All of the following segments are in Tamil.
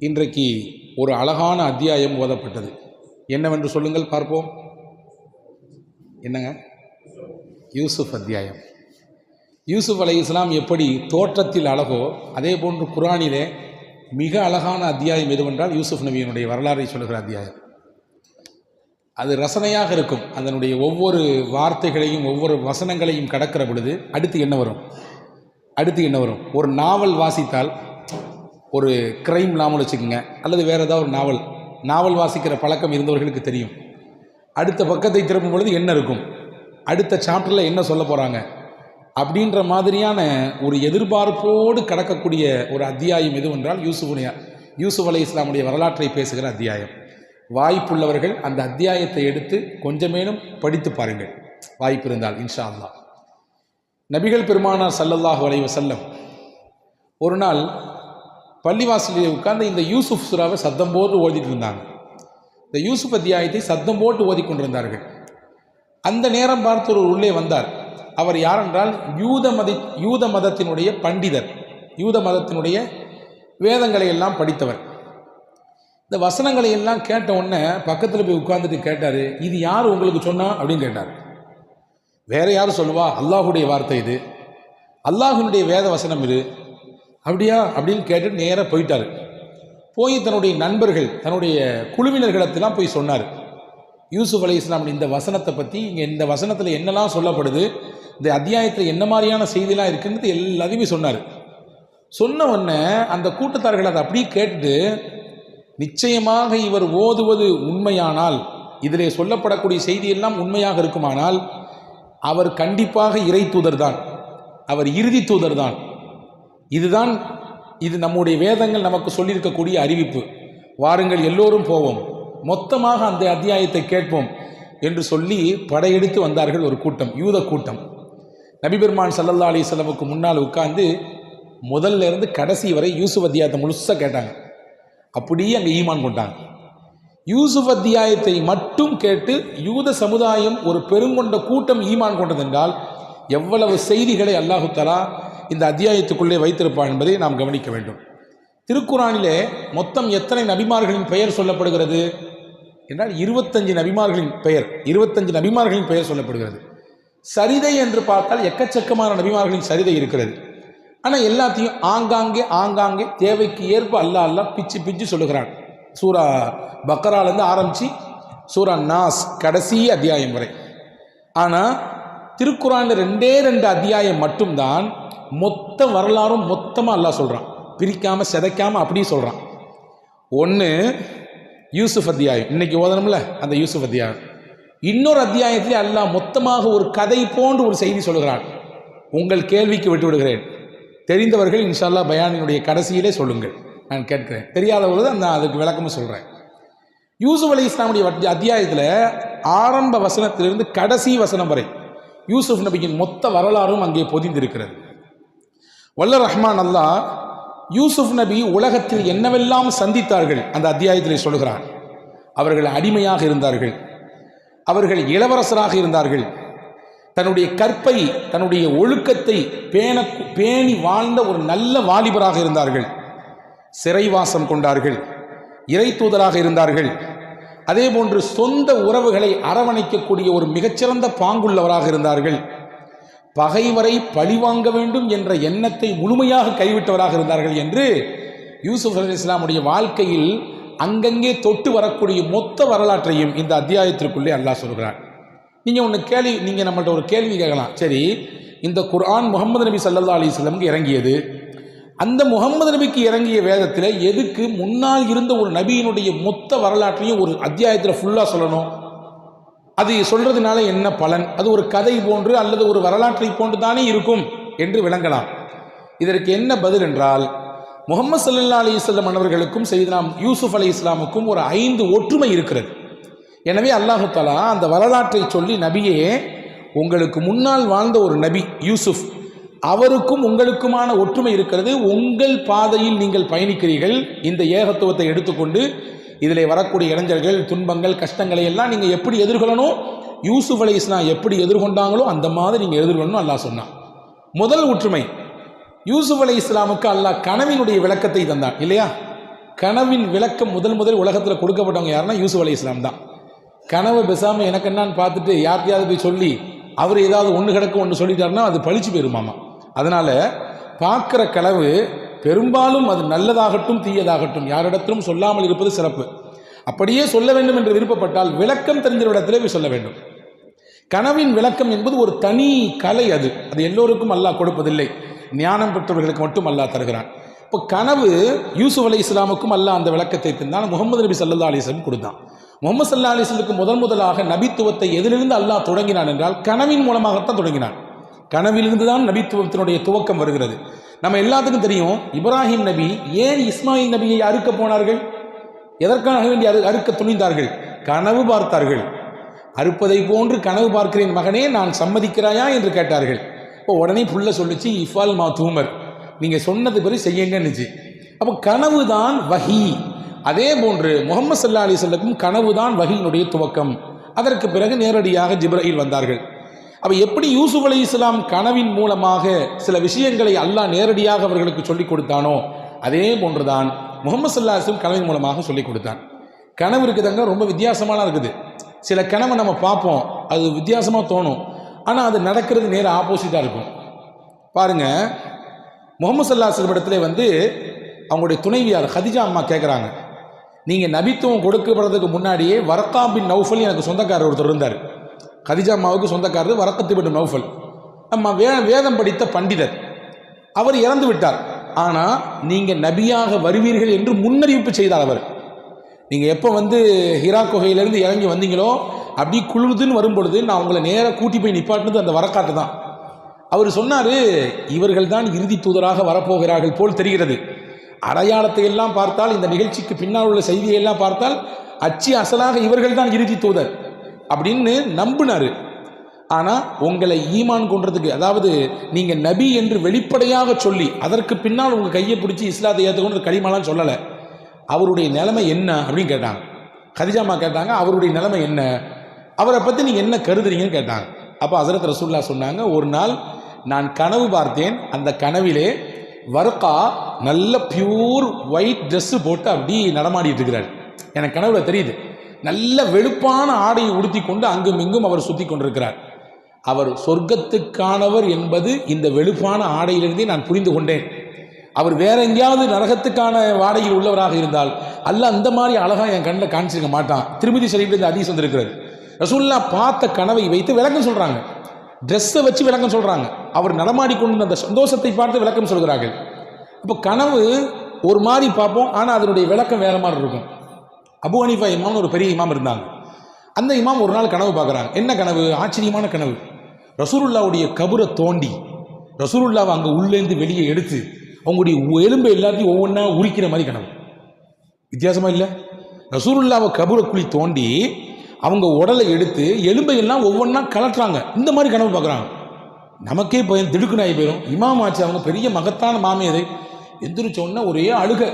இன்றைக்கு ஒரு அழகான அத்தியாயம் ஓதப்பட்டது. என்னவென்று சொல்லுங்கள் பார்ப்போம். என்னங்க? யூசுப் அத்தியாயம். யூசுப் அலை இஸ்லாம் எப்படி தோற்றத்தில் அழகோ அதே போன்று குரானிலே மிக அழகான அத்தியாயம் எதுவென்றால் யூசுப் நபியினுடைய வரலாறை சொல்லுகிற அத்தியாயம். அது ரசனையாக இருக்கும். அதனுடைய ஒவ்வொரு வார்த்தைகளையும் ஒவ்வொரு வசனங்களையும் கடக்கிற பொழுது அடுத்து என்ன வரும்? அடுத்து என்ன வரும்? ஒரு நாவல் வாசித்தால் ஒரு கிரைம் நாவல் வச்சுக்கோங்க. அல்லது வேறு ஏதாவது ஒரு நாவல். நாவல் வாசிக்கிற பழக்கம் இருந்தவர்களுக்கு தெரியும். அடுத்த பக்கத்தை திரும்பும் பொழுது என்ன இருக்கும்? அடுத்த சாப்டரில் என்ன சொல்ல போகிறாங்க அப்படின்ற மாதிரியான ஒரு எதிர்பார்ப்போடு கடக்கக்கூடிய ஒரு அத்தியாயம் எதுவென்றால் யூசுஃபுனியா யூசுப் அலி இஸ்லாமுடைய வரலாற்றை பேசுகிற அத்தியாயம். வாய்ப்புள்ளவர்கள் அந்த அத்தியாயத்தை எடுத்து கொஞ்சமேனும் படித்து பாருங்கள். வாய்ப்பு இருந்தால் இன்ஷா அல்லா நபிகள் பெருமானார் சல்லல்லாஹு அலைஹி வஸல்லம் ஒரு நாள் பள்ளிவாசலில் உட்கார்ந்து இந்த யூசுப் சுறாவை சத்தம் போட்டு ஓதிட்டு இருந்தாங்க. இந்த யூசுப் அத்தியாயத்தை சத்தம் போட்டு ஓதிக்கொண்டிருந்தார்கள் அந்த நேரம் பார்த்து ஒரு உள்ளே வந்தார். அவர் யாரென்றால் யூத மதி யூத மதத்தினுடைய பண்டிதர் யூத மதத்தினுடைய வேதங்களை எல்லாம் படித்தவர். இந்த வசனங்களை எல்லாம் கேட்ட உடனே பக்கத்தில் போய் உட்கார்ந்துட்டு கேட்டார் இது யார் உங்களுக்கு சொன்னா? அப்படின்னு கேட்டார். வேற யார் சொல்லுவா? அல்லாஹுடைய வார்த்தை இது. அல்லாஹினுடைய வேத வசனம் இது. அப்படியா? அப்படின்னு கேட்டு நேராக போயிட்டார். போய் தன்னுடைய நண்பர்கள் தன்னுடைய குழுவினர்களிடத்தெல்லாம் போய் சொன்னார். யூசுஃப் அலி இஸ்லாம் இந்த வசனத்தை பற்றி இங்கே இந்த வசனத்தில் என்னெல்லாம் சொல்லப்படுது இந்த அத்தியாயத்தில் என்ன மாதிரியான செய்திலாம் இருக்குன்றது எல்லாத்தையுமே சொன்னார். சொன்ன உடனே அந்த கூட்டத்தார்கள் அதை அப்படியே கேட்டுட்டு நிச்சயமாக இவர் ஓதுவது உண்மையானால் இதிலே சொல்லப்படக்கூடிய செய்தியெல்லாம் உண்மையாக இருக்குமானால் அவர் கண்டிப்பாக இறை தூதர் தான் அவர் இறுதி தூதர் தான் இதுதான் இது நம்முடைய வேதங்கள் நமக்கு சொல்லியிருக்கக்கூடிய அறிவிப்பு. வாருங்கள் எல்லோரும் போவோம். மொத்தமாக அந்த அத்தியாயத்தை கேட்போம் என்று சொல்லி படையெடுத்து வந்தார்கள் ஒரு கூட்டம் யூத கூட்டம். நபிபெருமான் சல்லல்லா அலிஸ்லமுக்கு முன்னால் உட்கார்ந்து முதல்ல இருந்து கடைசி வரை யூசுப் அத்தியாயத்தை முழுசாக கேட்டாங்க. அப்படியே அங்கே ஈமான் கொண்டாங்க. யூசுப் அத்தியாயத்தை மட்டும் கேட்டு யூத சமுதாயம் ஒரு பெருங்கொண்ட கூட்டம் ஈமான் கொண்டதென்றால் எவ்வளவு செய்திகளை அல்லாஹு தலா இந்த அத்தியாயத்துக்குள்ளே வைத்திருப்பான் என்பதை நாம் கவனிக்க வேண்டும். திருக்குறானிலே மொத்தம் எத்தனை நபிமார்களின் பெயர் சொல்லப்படுகிறது? என்றால் இருபத்தஞ்சு நபிமார்களின் பெயர் இருபத்தஞ்சு நபிமார்களின் பெயர் சொல்லப்படுகிறது. சரிதை என்று பார்த்தால் எக்கச்சக்கமான நபிமார்களின் சரிதை இருக்கிறது. ஆனால் எல்லாத்தையும் ஆங்காங்கே ஆங்காங்கே தேவைக்கு ஏற்ப அல்லா அல்லா பிச்சு பிச்சு சொல்லுகிறான். சூரா பக்கராலேருந்து ஆரம்பித்து சூரா நாஸ் கடைசி அத்தியாயம் வரை. ஆனால் திருக்குறானில் ரெண்டே ரெண்டு அத்தியாயம் மட்டும்தான் மொத்த வரலாறும் மொத்தமாக அல்லாஹ் சொல்கிறான் பிரிக்காமல் சிதைக்காமல் அப்படியும் சொல்கிறான் ஒன்று யூசுஃப் அத்தியாயம். இன்னைக்கு ஓதணும்ல அந்த யூசுஃப் அத்தியாயம். இன்னொரு அத்தியாயத்திலே அல்லாஹ் மொத்தமாக ஒரு கதை போன்று ஒரு செய்தி சொல்கிறான் உங்கள் கேள்விக்கு விட்டு விடுகிறேன் தெரிந்தவர்கள் இன்ஷால்லா பயானினுடைய கடைசியிலே சொல்லுங்கள். நான் கேட்கிறேன். தெரியாதவர்கள் நான் அதுக்கு விளக்கமும் சொல்கிறேன் யூசுப் அலி இஸ்லாமுடைய அத்தியாயத்தில் ஆரம்ப வசனத்திலிருந்து கடைசி வசனம் வரை யூசுப் நபியின் மொத்த வரலாறும் அங்கே பொதிந்திருக்கிறது. வல்ல ரஹ்மான் அல்லா யூசுப் நபி உலகத்தில் என்னவெல்லாம் சந்தித்தார்கள்? அந்த அத்தியாயத்தில் சொல்கிறார் அவர்கள் அடிமையாக இருந்தார்கள். அவர்கள் இளவரசராக இருந்தார்கள். தன்னுடைய கற்பை தன்னுடைய ஒழுக்கத்தை பேண பேணி வாழ்ந்த ஒரு நல்ல வாலிபராக இருந்தார்கள். சிறைவாசம் கொண்டார்கள். இறை தூதராக இருந்தார்கள். அதே போன்று சொந்த உறவுகளை அரவணைக்கக்கூடிய ஒரு மிகச்சிறந்த பாங்குள்ளவராக இருந்தார்கள். பகைவரை பழிவாங்க வேண்டும் என்ற எண்ணத்தை முழுமையாக கைவிட்டவராக இருந்தார்கள் என்று யூசுப் அலி இஸ்லாமுடைய வாழ்க்கையில் அங்கங்கே தொட்டு வரக்கூடிய மொத்த வரலாற்றையும் இந்த அத்தியாயத்திற்குள்ளே அல்லாஹ் சொல்கிறார் நீங்கள் ஒன்று கேள்வி நீங்கள் நம்மள்ட்ட ஒரு கேள்வி கேட்கலாம். சரி இந்த குர்ஆன் முகமது நபி சல்லா அலிஸ்லமுக்கு இறங்கியது. அந்த முகமது நபிக்கு இறங்கிய வேதத்தில் எதுக்கு முன்னால் இருந்த ஒரு நபியினுடைய மொத்த வரலாற்றையும் ஒரு அத்தியாயத்தில் ஃபுல்லாக சொல்லணும்? அது சொல்றதுனால என்ன பலன்? அது ஒரு கதை போன்று அல்லது ஒரு வரலாற்றை போன்று தானே இருக்கும் என்று விளங்கலாம். இதற்கு என்ன பதில் என்றால் முகமது சல்லா அலி இஸ்லாம் அவர்களுக்கும் செய்தலாம் யூசுப் அலி இஸ்லாமுக்கும் ஒரு ஐந்து ஒற்றுமை இருக்கிறது. எனவே அல்லாஹு தலா அந்த வரலாற்றை சொல்லி நபியே உங்களுக்கு முன்னால் வாழ்ந்த ஒரு நபி யூசுப் அவருக்கும் உங்களுக்குமான ஒற்றுமை இருக்கிறது. உங்கள் பாதையில் நீங்கள் பயணிக்கிறீர்கள். இந்த ஏகத்துவத்தை எடுத்துக்கொண்டு இதில் வரக்கூடிய இளைஞர்கள் துன்பங்கள் கஷ்டங்களை எல்லாம் நீங்கள் எப்படி எதிர்கொள்ளணும்? யூசுஃப் அலி இஸ்லாம் எப்படி எதிர்கொண்டாங்களோ அந்த மாதிரி நீங்கள் எதிர்கொள்ளணும் அல்லாஹ் சொன்னான். முதல் ஒற்றுமை யூசுஃப் அலி இஸ்லாமுக்கு அல்லாஹ் கனவினுடைய விளக்கத்தை தந்தான் இல்லையா? கனவின் விளக்கம் முதல் முதல் உலகத்தில் கொடுக்கப்பட்டவங்க யாருன்னா யூசுஃப் அலி இஸ்லாம் தான். கனவு பேசாமல் எனக்கு என்னன்னு பார்த்துட்டு யார்கிட்டயாவது போய் சொல்லி அவர் ஏதாவது ஒன்று கிடக்கு ஒன்று சொல்லிட்டாருன்னா அது பழிச்சு போயிருமாமா? அதனால் பார்க்குற கனவு பெரும்பாலும் அது நல்லதாகட்டும் தீயதாகட்டும். யாரிடத்திலும் சொல்லாமல் இருப்பது சிறப்பு. அப்படியே சொல்ல வேண்டும் என்று விருப்பப்பட்டால் விளக்கம் தெரிஞ்ச இடத்திலே போய் சொல்ல வேண்டும். கனவின் விளக்கம் என்பது ஒரு தனி கலை அது. அது எல்லோருக்கும் அல்லாஹ் கொடுப்பதில்லை. ஞானம் பெற்றவர்களுக்கு மட்டும் அல்லாஹ் தருகிறான். இப்போ கனவு யூசுப் அலி இஸ்லாமுக்கும் அல்லாஹ் அந்த விளக்கத்தை தந்தான். முகமது நபி சல்லா அலிஸ்லம் கொடுத்தான். முகமது சல்லா அலிஸ்லுக்கு முதன் முதலாக நபித்துவத்தை எதிலிருந்து அல்லாஹ் தொடங்கினான் என்றால் கனவின் மூலமாகத்தான் தொடங்கினான். கனவிலிருந்து தான் நபித்துவத்தினுடைய துவக்கம் வருகிறது. நம்ம எல்லாத்துக்கும் தெரியும் இப்ராஹிம் நபி ஏன் இஸ்மாயில் நபியை அறுக்க போனார்கள்? எதற்காக வேண்டி அறு அறுக்க துணிந்தார்கள்? கனவு பார்த்தார்கள். அறுப்பதை போன்று கனவு பார்க்கிறேன் மகனே நான் சம்மதிக்கிறாயா என்று கேட்டார்கள். இப்போ உடனே புள்ள சொல்லிச்சு இஃபால் மா தூமர். நீங்கள் சொன்னது பிறகு செய்யுங்கன்னுச்சு. அப்போ கனவு தான் வஹி. அதே போன்று முகமது சல்லா அலி சொல்லுக்கும் கனவு தான் வகியினுடைய துவக்கம். அதற்கு பிறகு நேரடியாக ஜிப்ரஹில் வந்தார்கள். அப்போ எப்படி யூசுப் அலி இஸ்லாம் கனவின் மூலமாக சில விஷயங்களை அல்லாஹ் நேரடியாக அவர்களுக்கு சொல்லிக் கொடுத்தானோ அதே போன்றுதான் முகமது சல்லாஸும் கனவின் மூலமாக சொல்லிக் கொடுத்தான். கனவு இருக்குதுங்க ரொம்ப வித்தியாசமான இருக்குது. சில கனவை நம்ம பார்ப்போம் அது வித்தியாசமாக தோணும். ஆனால் அது நடக்கிறது நேர ஆப்போசிட்டாக இருக்கும். பாருங்க முகமது சல்லா இடத்துல வந்து அவங்களுடைய துணைவியார் ஹதிஜா அம்மா கேட்குறாங்க நீங்கள் நபித்துவம் கொடுக்கப்படுறதுக்கு முன்னாடியே வரக்கா பின் நௌஃபல் எனக்கு சொந்தக்காரர் ஒருத்தர் இருந்தார். கதிஜா அம்மாவுக்கு சொந்தக்காரர் வரக்கத்து நௌஃபல். நம்ம வே வேதம் படித்த பண்டிதர். அவர் இறந்து விட்டார். ஆனால் நீங்கள் நபியாக வருவீர்கள் என்று முன்னறிவிப்பு செய்தார் அவர். நீங்கள் எப்போ வந்து ஹிரா குகையிலேருந்து இறங்கி வந்தீங்களோ அப்படி குளிர்துன்னு வரும்பொழுது நான் உங்களை நேராக கூட்டி போய் நிப்பாட்டினது அந்த வரக்காட்டு தான். அவர் சொன்னார் இவர்கள் தான் இறுதி தூதராக வரப்போகிறார்கள் போல் தெரிகிறது. அடையாளத்தை எல்லாம் பார்த்தால் இந்த நிகழ்ச்சிக்கு பின்னால் உள்ள செய்தியை எல்லாம் பார்த்தால் அச்சு அசலாக இவர்கள் தான் இறுதி தூதர். அப்படின்னு நம்பினார். ஆனால் உங்களை ஈமான் கொன்றதுக்கு அதாவது நீங்கள் நபி என்று வெளிப்படையாக சொல்லி அதற்கு பின்னால் உங்கள் கையை பிடிச்சி இஸ்லாத்தை ஏற்றுக்கொண்டு களிமாலாம் சொல்லலை. அவருடைய நிலைமை என்ன அப்படின்னு கேட்டாங்க. கதிஜாமா கேட்டாங்க அவருடைய நிலைமை என்ன? அவரை பற்றி நீங்கள் என்ன கருதுறீங்கன்னு கேட்டாங்க. அப்போ ஹசரத் ரசூல்லா சொன்னாங்க ஒரு நாள் நான் கனவு பார்த்தேன் அந்த கனவிலே வர்க்கா நல்ல பியூர் ஒயிட் ட்ரெஸ்ஸு போட்டு அப்படி நடமாடிட்டு இருக்கிறார். எனக்கு கனவுல தெரியுது. நல்ல வெளுப்பான ஆடையை உடுத்தி கொண்டு அங்கும் இங்கும் அவர் சுற்றி கொண்டிருக்கிறார். அவர் சொர்க்கத்துக்கானவர் என்பது இந்த வெளுப்பான ஆடையிலிருந்தே நான் புரிந்து கொண்டேன். அவர் வேற எங்கேயாவது நரகத்துக்கான வாடையில் உள்ளவராக இருந்தால் அல்ல அந்த மாதிரி அழகாக என் கண்ணில் காமிச்சிருக்க மாட்டான். திருமதி ஷரீஃப்லேருந்து அதீஸ் வந்திருக்கிறது. ரசூல்லா பார்த்த கனவை வைத்து விளக்கம் சொல்கிறாங்க ட்ரெஸ்ஸை வச்சு விளக்கம் சொல்கிறாங்க அவர் நடமாடி கொண்டு அந்த சந்தோஷத்தை பார்த்து விளக்கம் சொல்கிறார்கள். இப்போ கனவு ஒரு மாதிரி பார்ப்போம் ஆனால் அதனுடைய விளக்கம் வேற மாதிரி இருக்கும். அபு ஹனீஃபா இமாம்னு ஒரு பெரிய இமாம் இருந்தாங்க. அந்த இமாம் ஒரு நாள் கனவு பார்க்குறாங்க. என்ன கனவு? ஆச்சரியமான கனவு. ரசூலுல்லாவுடைய கபரை தோண்டி ரசூலுல்லாவை அங்கே உள்ளேருந்து வெளியே எடுத்து அவங்களுடைய எலும்பை எல்லாத்தையும் ஒவ்வொன்றா உரிக்கிற மாதிரி கனவு. வித்தியாசமாக இல்லை? ரசூலுல்லாவை கபரை குழி தோண்டி அவங்க உடலை எடுத்து எலும்பை எல்லாம் ஒவ்வொன்றா கலட்டுறாங்க. இந்த மாதிரி கனவு பார்க்குறாங்க. நமக்கே போய் திடுக்குனாகி போயிடும் இமாம் ஆச்சு அவங்க பெரிய மகத்தான மாமியதை எந்திரிச்சோன்னா ஒரே அழுகை.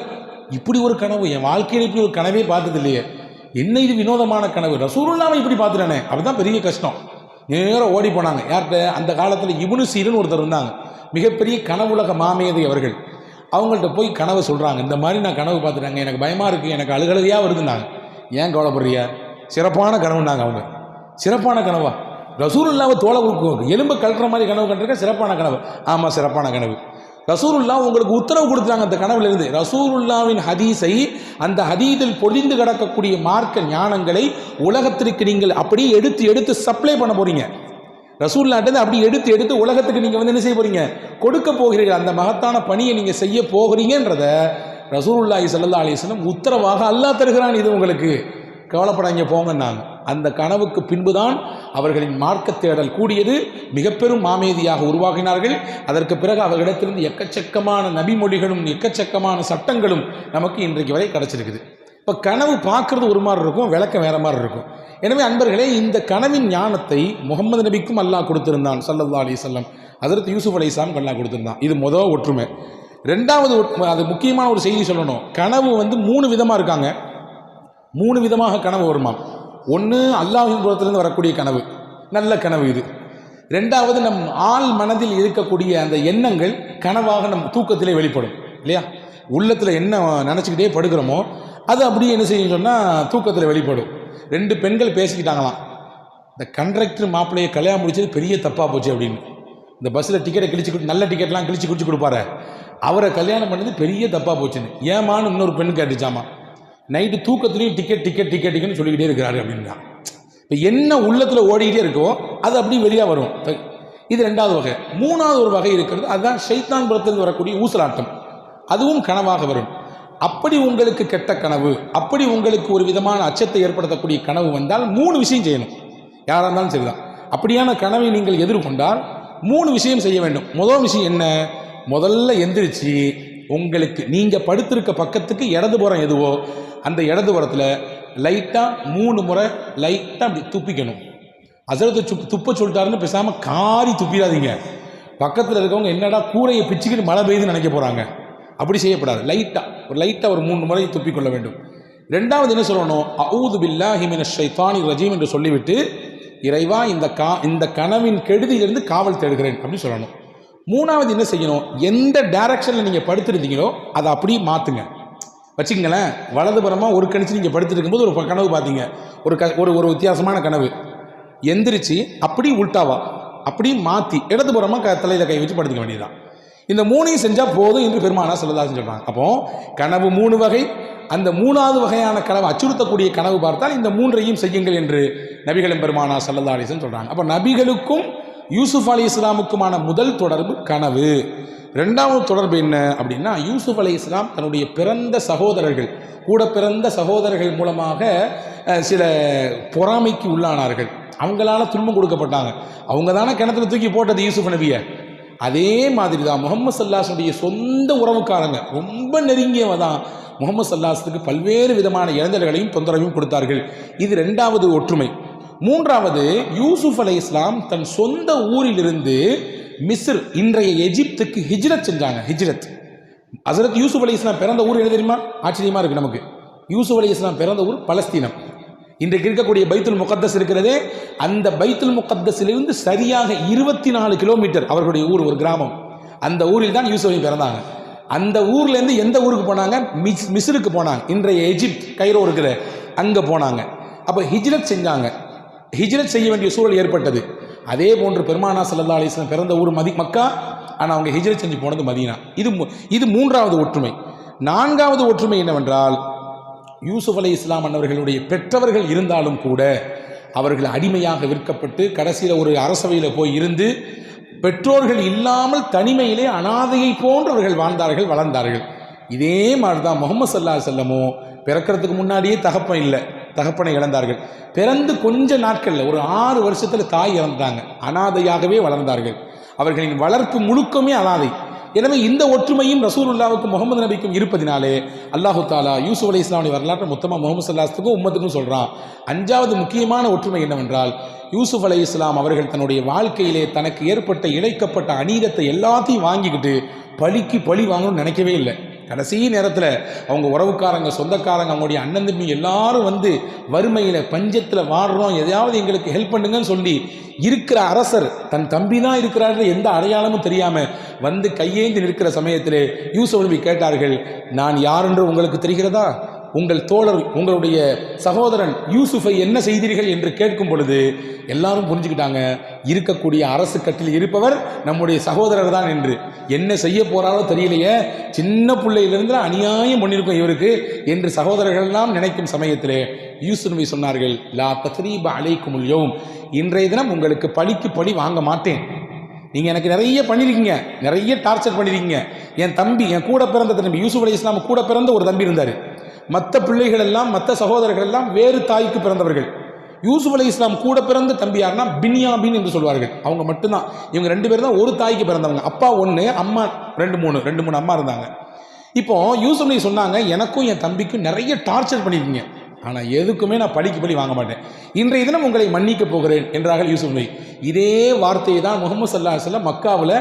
இப்படி ஒரு கனவு என் வாழ்க்கையில் இப்படி ஒரு கனவே பார்த்தது இல்லையே என்ன இது வினோதமான கனவு? ரசூலுல்லாவை இப்படி பார்த்துட்டானே? அப்படிதான் பெரிய கஷ்டம். நேரம் ஓடி போனாங்க. யார்கிட்ட? அந்த காலத்தில் இபுனு சீரன் ஒருத்தர் இருந்தாங்க. மிகப்பெரிய கனவுலக மாமேதை அவர்கள். அவங்கள்ட்ட போய் கனவு சொல்கிறாங்க இந்த மாதிரி நான் கனவு பார்த்துட்டாங்க. எனக்கு பயமாக இருக்குது எனக்கு அழுகழுகையாக வருதுன்னாங்க. ஏன் கவலைப்படுறியா சிறப்பான கனவுனாங்க அவங்க. சிறப்பான கனவா? ரசூலுல்லாவை தோலை கொடுக்கும் எலும்பு கழட்டுற மாதிரி கனவு கண்டிருக்க? சிறப்பான கனவு. ஆமாம் சிறப்பான கனவு. ரசூலுல்லா உங்களுக்கு உத்தரவு கொடுத்துறாங்க அந்த கனவுலேருந்து. ரசூருல்லாவின் ரசூலுல்லாவின் ஹதீஸை அந்த ஹதீதில் பொழிந்து கிடக்கக்கூடிய மார்க்க ஞானங்களை உலகத்திற்கு நீங்கள் அப்படியே எடுத்து எடுத்து சப்ளை பண்ண போறீங்க. ரசூல்லாட்டது அப்படி எடுத்து எடுத்து உலகத்துக்கு நீங்கள் வந்து என்ன செய்ய போகிறீங்க கொடுக்க போகிறீர்கள். அந்த மகத்தான பணியை நீங்கள் செய்ய போகிறீங்கன்றத ரசூலுல்லாஹி சல்லா அலிஸ்லம் உத்தரவாக அல்லா தருகிறான் இது உங்களுக்கு. கவலைப்படாங்க போங்கன்னாங்க. அந்த கனவுக்கு பின்புதான் அவர்களின் மார்க்க தேடல் கூடியது. மிக பெரும் மாமேதியாக உருவாகினார்கள். அதற்கு பிறகு அவர்களிடத்திலிருந்து எக்கச்சக்கமான நபிமொழிகளும் எக்கச்சக்கமான சட்டங்களும் நமக்கு இன்றைக்கு வரை கிடச்சிருக்குது. இப்போ கனவு பார்க்கறது ஒரு மாதிரி இருக்கும் விளக்கம் வேற மாதிரி இருக்கும். எனவே அன்பர்களே இந்த கனவின் ஞானத்தை முகமது நபிக்கும் அல்லாஹ் கொடுத்திருந்தான் சல்லல்லா அலி சொல்லம் அதற்கு யூசுப் அலி இஸ்லாம் அல்லாஹ் கொடுத்திருந்தான். இது முதல் ஒற்றுமை. ரெண்டாவது அது முக்கியமான ஒரு செய்தி சொல்லணும். கனவு வந்து மூணு விதமாக இருக்காங்க. மூணு விதமாக கனவு வருமாம். ஒன்று அல்லாஹின் புறத்திலிருந்து வரக்கூடிய கனவு. நல்ல கனவு இது. ரெண்டாவது நம் ஆள் மனதில் இருக்கக்கூடிய அந்த எண்ணங்கள் கனவாக நம் தூக்கத்திலே வெளிப்படும் இல்லையா? உள்ளத்தில் என்ன நினச்சிக்கிட்டே படுக்கிறோமோ அது அப்படியே என்ன செய்யும் சொன்னால் தூக்கத்தில் வெளிப்படும். ரெண்டு பெண்கள் பேசிக்கிட்டாங்களாம். இந்த கண்டக்டர் மாப்பிள்ளையை கல்யாணம் முடிச்சது பெரிய தப்பாக போச்சு அப்படின்னு. இந்த பஸ்ஸில் டிக்கெட்டை கிழிச்சு கொடு- நல்ல டிக்கெட்லாம் கிழிச்சு குடிச்சு கொடுப்பாரு. அவரை கல்யாணம் பண்ணது பெரிய தப்பாக போச்சுன்னு. ஏமான்னு இன்னொரு பெண் கேட்டுச்சாமா? நைட்டு தூக்கத்துலேயும் டிக்கெட் டிக்கெட் டிக்கெட் டிக்கெட்னு சொல்லிக்கிட்டே இருக்கிறாரு அப்படின்னா இப்போ என்ன உள்ளத்தில் ஓடிக்கிட்டே இருக்கோ அது அப்படியே வெளியாக வரும். இது ரெண்டாவது வகை. மூணாவது ஒரு வகை இருக்கிறது அதுதான் ஷைத்தான் புறத்திலிருந்து வரக்கூடிய ஊசலாட்டம். அதுவும் கனவாக வரும். அப்படி உங்களுக்கு கெட்ட கனவு அப்படி உங்களுக்கு ஒரு விதமான அச்சத்தை ஏற்படுத்தக்கூடிய கனவு வந்தால் மூணு விஷயம் செய்யணும். யாராக இருந்தாலும் சரிதான். அப்படியான கனவை நீங்கள் எதிர்கொண்டால் மூணு விஷயம் செய்ய வேண்டும். முதல் விஷயம் என்ன? முதல்ல எந்திரிச்சு உங்களுக்கு நீங்கள் படுத்திருக்க பக்கத்துக்கு இடதுபுறம் எதுவோ அந்த இடதுபுறத்தில் லைட்டாக மூணு முறை லைட்டாக அப்படி துப்பிக்கணும். அசரத்தை சுப் துப்ப சொல்லிட்டாருன்னு பேசாமல் காரி துப்பிடாதீங்க. பக்கத்தில் இருக்கவங்க என்னடா கூரையை பிச்சுக்கிட்டு மழை பெய்யுதுன்னு நினைக்க போகிறாங்க அப்படி செய்யப்படாது. லைட்டாக ஒரு லைட்டாக ஒரு மூணு முறை துப்பிக்கொள்ள வேண்டும். ரெண்டாவது என்ன சொல்லணும்? அவுது பில்லா ஹிமின ஷைத்தானி ரஜீம் என்று சொல்லிவிட்டு இறைவா இந்த கா இந்த கனவின் கெடுதியிலிருந்து காவல் தேடுகிறேன் அப்படின்னு சொல்லணும். மூணாவது என்ன செய்யணும்? எந்த டைரக்ஷனில் நீங்கள் படுத்திருந்தீங்களோ அதை அப்படியே மாற்றுங்க வச்சுக்கங்களேன் வலதுபுறமாக ஒரு கணிச்சு நீங்கள் படுத்துருக்கும்போது ஒரு கனவு பார்த்தீங்க ஒரு க ஒரு ஒரு வித்தியாசமான கனவு. எந்திரிச்சு அப்படி உள்டாவா? அப்படி மாற்றி இடதுபுறமாக க தலையில் கை வச்சு படுத்துக்க வேண்டியதுதான். இந்த மூணையும் செஞ்சால் போதும் என்று பெருமானா சொல்லதாசன் சொல்கிறாங்க அப்போ கனவு மூணு வகை. அந்த மூணாவது வகையான கனவு அச்சுறுத்தக்கூடிய கனவு பார்த்தால் இந்த மூன்றையும் செய்யுங்கள் என்று நபிகளும் பெருமானா சல்லல்லா சொல்கிறாங்க அப்போ நபிகளுக்கும் யூசுப் அலி இஸ்லாமுக்குமான முதல் தொடர்பு கனவு. ரெண்டாவது தொடர்பு என்ன அப்படின்னா யூசுப் அலி இஸ்லாம் தன்னுடைய பிறந்த சகோதரர்கள் கூட பிறந்த சகோதரர்கள் மூலமாக சில பொறாமைக்கு உள்ளானார்கள். அவங்களால துன்பம் கொடுக்கப்பட்டாங்க. அவங்க தானே கிணத்துல தூக்கி போட்டது யூசுப் நபியை. அதே மாதிரி தான் முகமது சல்லாஸுடைய சொந்த உறவுக்காரங்க ரொம்ப நெருங்கியவங்க தான். முகமது சல்லாஸுக்கு பல்வேறு விதமான இளைஞர்களையும் தொந்தரவையும் கொடுத்தார்கள். இது ரெண்டாவது ஒற்றுமை. மூன்றாவது யூசுஃப் அலை இஸ்லாம் தன் சொந்த ஊரிலிருந்து மிஸ்ர் இன்றைய எஜிப்துக்கு ஹிஜ்ரத் செஞ்சாங்க ஹிஜ்ரத். ஹசரத் யூசுப் அலி இஸ்லாம் பிறந்த ஊர் என்ன தெரியுமா? ஆச்சரியமா இருக்குது நமக்கு. யூசுப் அலி இஸ்லாம் பிறந்த ஊர் பலஸ்தீனம். இன்றைக்கு இருக்கக்கூடிய பைத்துல் முகத்தஸ் இருக்கிறதே அந்த பைத்துல் முகத்தஸிலிருந்து சரியாக இருபத்தி நாலு கிலோமீட்டர் அவர்களுடைய ஊர் ஒரு கிராமம். அந்த ஊரில் தான் யூசுஃபை பிறந்தாங்க. அந்த ஊர்லேருந்து எந்த ஊருக்கு போனாங்க? மிஸ் மிஸ்ருக்கு போனாங்க. இன்றைய எஜிப்த் கைரோ இருக்கிற அங்கே போனாங்க. அப்போ ஹிஜ்ரத் செஞ்சாங்க. ஹிஜ்ரத் செய்ய வேண்டிய சூழல் ஏற்பட்டது. அதே போன்று பெருமானா சல்லா அலிஸ்லாம் பிறந்த ஊர் மதி மக்கா ஆனால் அவங்க ஹிஜ்ரத் செஞ்சு போனது மதீனா. இது இது மூன்றாவது ஒற்றுமை. நான்காவது ஒற்றுமை என்னவென்றால் யூசுப் அலி இஸ்லாம் அன்னவர்களுடைய பெற்றவர்கள் இருந்தாலும் கூட அவர்கள் அடிமையாக விற்கப்பட்டு கடைசியில் ஒரு அரசவையில் போய் இருந்து பெற்றோர்கள் இல்லாமல் தனிமையிலே அனாதையை போன்று அவர்கள் வாழ்ந்தார்கள் வளர்ந்தார்கள். இதே மாதிரி தான் முகமது சல்லா செல்லமோ பிறக்கிறதுக்கு முன்னாடியே தகப்பம் இல்லை. தகப்பனை இழந்தார்கள். பிறந்து கொஞ்ச நாட்களில் ஒரு ஆறு வருஷத்தில் தாய் இறந்தாங்க அனாதையாகவே வளர்ந்தார்கள். அவர்களின் வளர்ப்பு முழுக்கமே அனாதை. எனவே இந்த ஒற்றுமையும் ரசூலுல்லாவுக்கும் முகமது நபிக்கும் இருப்பதினாலே அல்லாஹு தாலா யூசுப் அலி இஸ்லாமிய வரலாற்று மொத்தமாக முகமது சல்லாஸ்துக்கும் உம்மத்துக்கும் சொல்கிறான் அஞ்சாவது முக்கியமான ஒற்றுமை என்னவென்றால் யூசுப் அலி இஸ்லாம் அவர்கள் தன்னுடைய வாழ்க்கையிலே தனக்கு ஏற்பட்ட இழைக்கப்பட்ட அநீதத்தை எல்லாத்தையும் வாங்கிக்கிட்டு பழிக்கு பழி வாங்கணும்னு நினைக்கவே இல்லை. கடைசி நேரத்தில் அவங்க உறவுக்காரங்க சொந்தக்காரங்க அவங்களுடைய அண்ணன் தம்பி எல்லாரும் வந்து வறுமையில் பஞ்சத்தில் வாடுறோம். எதையாவது எங்களுக்கு ஹெல்ப் பண்ணுங்கன்னு சொல்லி இருக்கிற அரசர் தன் தம்பி தான் இருக்கிறார் எந்த அடையாளமும் தெரியாமல் வந்து கையேந்தி நிற்கிற சமயத்தில் யூசவ் நபி கேட்டார்கள் நான் யார் என்று உங்களுக்கு தெரிகிறதா? உங்கள் தோழர் உங்களுடைய சகோதரன் யூசுஃபை என்ன செய்தீர்கள் என்று கேட்கும் பொழுது எல்லாரும் புரிஞ்சுக்கிட்டாங்க. இருக்கக்கூடிய அரசு கட்டில் இருப்பவர் நம்முடைய சகோதரர் தான் என்று. என்ன செய்ய போறாரோ தெரியலையே. சின்ன பிள்ளையிலிருந்து அநியாயம் பண்ணியிருக்கோம் இவருக்கு என்று சகோதரர்கள் எல்லாம் நினைக்கும் சமயத்திலே யூசுப் நபி சொன்னார்கள் லா தத்ரீப அழைக்கும் யோம். இன்றைய தினம் உங்களுக்கு பழிக்கு பழி வாங்க மாட்டேன். நீங்கள் எனக்கு நிறைய பண்ணியிருக்கீங்க நிறைய டார்ச்சர் பண்ணியிருக்கீங்க என் தம்பி என் கூட பிறந்த தம்பி யூசுப் அலி இஸ்லாம் கூட பிறந்த ஒரு தம்பி இருந்தார். மற்ற பிள்ளைகள் எல்லாம் மற்ற சகோதரர்கள் எல்லாம் வேறு தாய்க்கு பிறந்தவர்கள். யூசுப் அலி இஸ்லாம் கூட பிறந்த தம்பி யாருன்னா பின்யாபின் என்று சொல்வார்கள். அவங்க மட்டும்தான். இவங்க ரெண்டு பேரும் தான் ஒரு தாய்க்கு பிறந்தவங்க. அப்பா ஒன்று அம்மா ரெண்டு மூணு ரெண்டு மூணு அம்மா இருந்தாங்க. இப்போ யூசுப் அலி சொன்னாங்க எனக்கும் என் தம்பிக்கும் நிறைய டார்ச்சர் பண்ணியிருக்கீங்க ஆனால் எதுக்குமே நான் படிக்க படி வாங்க மாட்டேன். இன்றைய தினம் உங்களை மன்னிக்க போகிறேன் என்றார்கள் யூசுப் அலி. இதே வார்த்தையை தான் முகமது சல்லா சொல்ல மக்காவில்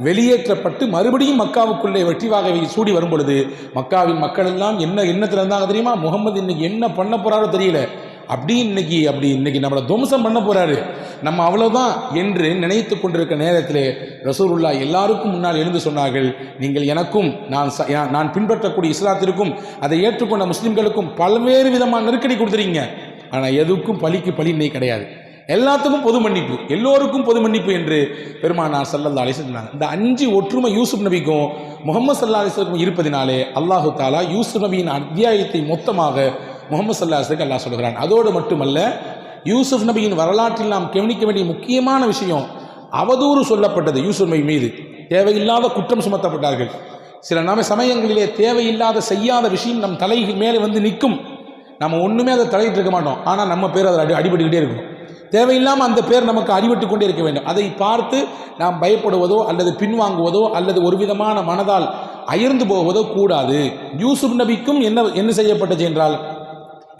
வெளியேற்றப்பட்டு மறுபடியும் மக்காவுக்குள்ளே வெற்றிவாக சூடி வரும் பொழுது மக்காவின் மக்கள் எல்லாம் என்ன எண்ணத்தில் இருந்தாங்க தெரியுமா? முகமது இன்னைக்கு என்ன பண்ண போறாரோ தெரியல. அப்படி இன்னைக்கு அப்படி இன்னைக்கு நம்மளை துவம்சம் பண்ண போறாரு. நம்ம அவ்வளவுதான் என்று நினைத்து கொண்டிருக்க நேரத்தில் ரசூருல்லா எல்லாருக்கும் முன்னால் எழுந்து சொன்னார்கள் நீங்கள் எனக்கும் நான் ச- யா- நான் பின்பற்றக்கூடிய இஸ்லாத்திற்கும் அதை ஏற்றுக்கொண்ட முஸ்லிம்களுக்கும் பல்வேறு விதமான நெருக்கடி கொடுத்துறீங்க. ஆனால் எதுக்கும் பலிக்கு பலி இன்னைக்கு கிடையாது. எல்லாத்துக்கும் பொது மன்னிப்பு. எல்லோருக்கும் பொது மன்னிப்பு என்று பெருமானார் சல்லல்லா அலி சொன்னாங்க இந்த அஞ்சு ஒற்றுமை யூசுப் நபிக்கும் முகமது சல்லா அலிஸ்லுக்கும் இருப்பதினாலே அல்லாஹு தாலா யூசுப் நபியின் அத்தியாயத்தை மொத்தமாக முகமது சல்லா அலிஸ்லுக்கு அல்லாஹ் சொல்கிறான். அதோடு மட்டுமல்ல யூசுப் நபியின் வரலாற்றில் நாம் கவனிக்க வேண்டிய முக்கியமான விஷயம் அவதூறு சொல்லப்பட்டது யூசுப் நபி மீது. தேவையில்லாத குற்றம் சுமத்தப்பட்டார்கள். சில நம்ம சமயங்களிலே தேவையில்லாத செய்யாத விஷயம் நம் தலைக்கு மேலே வந்து நிற்கும். நம்ம ஒன்றுமே அதை தலையிட்டு இருக்க மாட்டோம். ஆனால் நம்ம பேர் அதில் அடி அடிபட்டுக்கிட்டே இருக்கும். தேவையில்லாமல் அந்த பேர் நமக்கு அடிபட்டு கொண்டே இருக்க வேண்டும். அதை பார்த்து நாம் பயப்படுவதோ அல்லது பின்வாங்குவதோ அல்லது ஒரு விதமான மனதால் அயர்ந்து போவதோ கூடாது. யூசுப் நபிக்கும் என்ன என்ன செய்யப்பட்டது என்றால்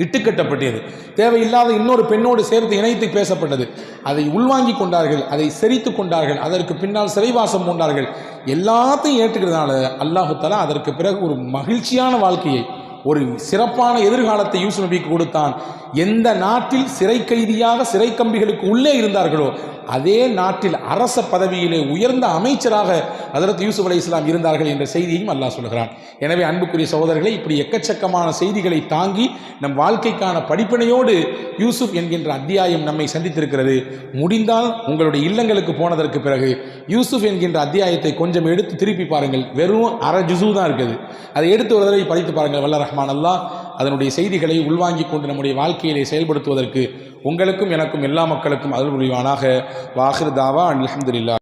இட்டுக்கட்டப்பட்டது. தேவையில்லாத இன்னொரு பெண்ணோடு சேர்த்து இணைத்து பேசப்பட்டது. அதை உள்வாங்கி கொண்டார்கள் அதை செரித்து கொண்டார்கள் அதற்கு பின்னால் சிறைவாசம் கொண்டார்கள். எல்லாத்தையும் ஏற்றுக்கிறதுனால அல்லாஹு தலா அதற்கு பிறகு ஒரு மகிழ்ச்சியான வாழ்க்கையை ஒரு சிறப்பான எதிர்காலத்தை யூசுப் நபிக்கு கொடுத்தான். எந்த நாட்டில் சிறை கைதியாக சிறை கம்பிகளுக்கு உள்ளே இருந்தார்களோ அதே நாட்டில் அரச பதவியிலே உயர்ந்த அமைச்சராக அதரத் யூசுப் அலி இஸ்லாம் இருந்தார்கள் என்ற செய்தியையும் அல்லாஹ் சொல்கிறான் எனவே அன்புக்குரிய சகோதரர்களை இப்படி எக்கச்சக்கமான செய்திகளை தாங்கி நம் வாழ்க்கைக்கான படிப்பினையோடு யூசுப் என்கின்ற அத்தியாயம் நம்மை சந்தித்திருக்கிறது. முடிந்தால் உங்களுடைய இல்லங்களுக்கு போனதற்கு பிறகு யூசுப் என்கின்ற அத்தியாயத்தை கொஞ்சம் எடுத்து திருப்பி பாருங்கள். வெறும் அரை ஜுசு தான் இருக்குது. அதை எடுத்து ஒரு தடவை படித்து பாருங்கள். வல்ல ரஹ்மான் அல்லாஹ் அதனுடைய செய்திகளை உள்வாங்கிக் கொண்டு நம்முடைய வாழ்க்கையிலே செயல்படுத்துவதற்கு உங்களுக்கும் எனக்கும் எல்லா மக்களுக்கும் அருள் புரிவானாக. வாஹிர் தாவா அல்ஹம்துலில்லாஹ்.